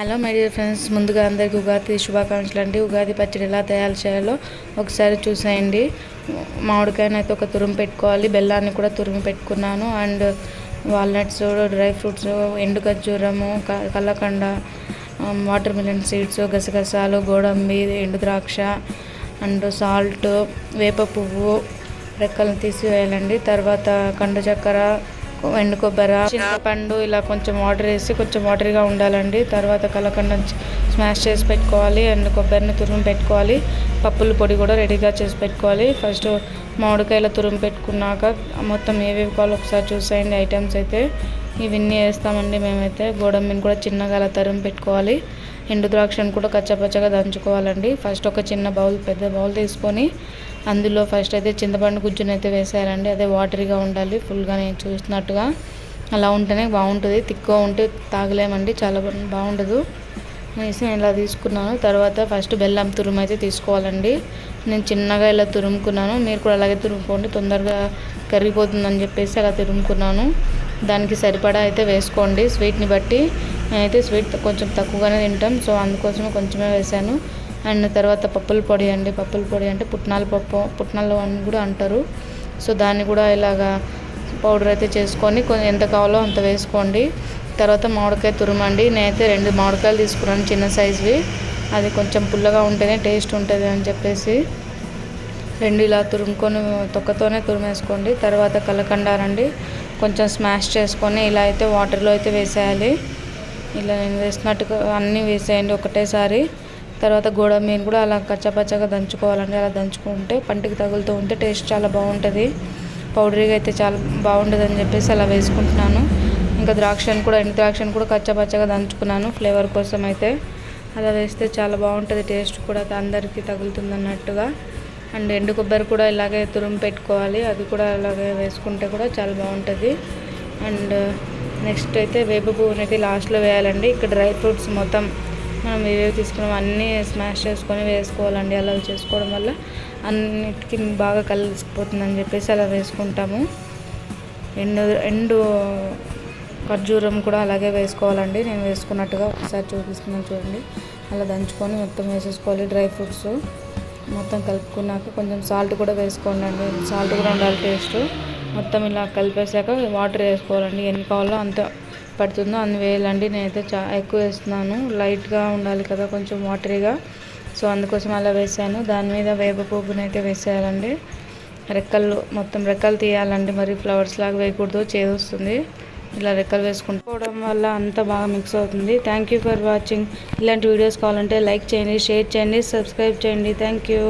Hello my dear friends ముందుగా అందరికీ ఉగాది శుభాకాంక్షలు అండి. ఉగాది పచ్చడి ఎలా తయారు చేయాలో ఒకసారి చూసేయండి. మామిడికాయనైతే ఒక తురుము పెట్టుకోవాలి. బెల్లాన్ని కూడా తురుము పెట్టుకున్నాను. అండ్ వాల్నట్స్ డ్రై ఫ్రూట్స్ ఎండు ఖర్జూరము కల్లకండ um, వాటర్ మిలన్ సీడ్స్ గసగసాలు గోడంబి ఎండు ద్రాక్ష అండ్ సాల్ట్ వేప పువ్వు రెక్కలను తీసివేయాలండి. తర్వాత కండు చక్కెర ఎండు కొబ్బరి చింతపండు ఇలా కొంచెం వాటర్ వేసి కొంచెం వాటర్గా ఉండాలండి. తర్వాత కలకండ స్మాష్ చేసి పెట్టుకోవాలి. ఎండు కొబ్బరిని తురుము పెట్టుకోవాలి. పప్పుల పొడి కూడా రెడీగా చేసి పెట్టుకోవాలి. ఫస్ట్ మామిడికాయల తురుము పెట్టుకున్నాక మొత్తం ఏవేవి కావాలో ఒకసారి చూసేయండి ఐటమ్స్ అయితే. ఇవన్నీ వేస్తామండి మేమైతే. గోడమ్మిని కూడా చిన్నగా అలా తరుము పెట్టుకోవాలి. ఎండు ద్రాక్షను కూడా కచ్చపచ్చగా దంచుకోవాలండి. ఫస్ట్ ఒక చిన్న బౌల్ పెద్ద బౌల్ తీసుకొని అందులో ఫస్ట్ అయితే చింతపండు గుజ్జును అయితే వేసేయాలండి అదే వాటరీగా ఉండాలి ఫుల్గా నేను చూసినట్టుగా. అలా ఉంటేనే బాగుంటుంది. తిక్కువ ఉంటే తాగలేమండి చాలా బాగుండదు. వేసి నేను ఇలా తీసుకున్నాను. తర్వాత ఫస్ట్ బెల్లం తురుము అయితే తీసుకోవాలండి. నేను చిన్నగా ఇలా తురుముకున్నాను. మీరు కూడా అలాగే తురుముకోండి. తొందరగా కరిగిపోతుందని చెప్పేసి అలా తురుముకున్నాను. దానికి సరిపడా అయితే వేసుకోండి. స్వీట్ని బట్టి నేనైతే స్వీట్ కొంచెం తక్కువగానే తింటాం సో అందుకోసమే కొంచెమే వేసాను అండ్ తర్వాత పప్పుల పొడి అండి పప్పుల పొడి అంటే పుట్నాల పప్పు పుట్నాలు అని కూడా అంటారు. సో దాన్ని కూడా ఇలాగా పౌడర్ అయితే చేసుకొని కొంచెం ఎంత కావాలో అంత వేసుకోండి. తర్వాత మామిడికాయ తురుమండి. నేనైతే రెండు మామిడికాయలు తీసుకున్నాను చిన్న సైజువి. అది కొంచెం పుల్లగా ఉంటేనే టేస్ట్ ఉంటుంది అని చెప్పేసి. రెండు ఇలా తురుముకొని తొక్కతోనే తురిమేసుకోండి. తర్వాత కలకండారండి. కొంచెం స్మాష్ చేసుకొని ఇలా అయితే వాటర్లో అయితే వేసేయాలి. ఇలా నేను వేసినట్టుగా అన్నీ వేసేయండి ఒకటేసారి. తర్వాత గోడ మీద కూడా అలా కచ్చపచ్చగా దంచుకోవాలండి. అలా దంచుకుంటే పంటికి తగులుతూ ఉంటే టేస్ట్ చాలా బాగుంటుంది. పౌడరీగా అయితే చాలా బాగుంటుంది అని చెప్పేసి అలా వేసుకుంటున్నాను. ఇంకా ద్రాక్షను కూడా ఎండు ద్రాక్షను కూడా కచ్చపచ్చగా దంచుకున్నాను ఫ్లేవర్ కోసం అయితే. అలా వేస్తే చాలా బాగుంటుంది టేస్ట్ కూడా అందరికీ తగులుతుంది అన్నట్టుగా. అండ్ ఎండు కొబ్బరి కూడా ఇలాగే తురుము పెట్టుకోవాలి. అది కూడా అలాగే వేసుకుంటే కూడా చాలా బాగుంటుంది. అండ్ నెక్స్ట్ అయితే వేప పువ్వుని అయితే లాస్ట్లో వేయాలండి. ఇక్కడ డ్రై ఫ్రూట్స్ మొత్తం మనం ఏవేవి తీసుకున్నాం అన్నీ స్మాష్ చేసుకొని వేసుకోవాలండి. అలా చేసుకోవడం వల్ల అన్నిటికీ బాగా కలిసిపోతుందని చెప్పేసి అలా వేసుకుంటాము. ఎండు ఎండు ఖర్జూరం కూడా అలాగే వేసుకోవాలండి. నేను వేసుకున్నట్టుగా ఒకసారి చూపిస్తున్నాను చూడండి. అలా దంచుకొని మొత్తం వేసేసుకోవాలి డ్రై ఫ్రూట్స్. మొత్తం కలుపుకున్నాక కొంచెం సాల్ట్ కూడా వేసుకోండి సాల్ట్ కూడా ఉండాలి టేస్ట్. మొత్తం ఇలా కలిపేసాక వాటర్ వేసుకోవాలండి. ఎన్ని కావాలో అంత పడుతుందో అన్ని వేయాలండి. నేనైతే చా ఎక్కువ వేస్తున్నాను. లైట్గా ఉండాలి కదా కొంచెం వాటరీగా. సో అందుకోసం అలా వేసాను. దాని మీద వేప పువ్వునైతే అయితే వేసేయాలండి. రెక్కలు మొత్తం రెక్కలు తీయాలండి. మరి ఫ్లవర్స్ లాగా వేయకూడదు. చేదు వస్తుంది. ఇలా రెక్కలు వేసుకుంటుకోవడం వల్ల అంతా బాగా మిక్స్ అవుతుంది. Thank you for watching. ఇలాంటి వీడియోస్ కావాలంటే లైక్ చేయండి షేర్ చేయండి సబ్స్క్రైబ్ చేయండి. Thank you.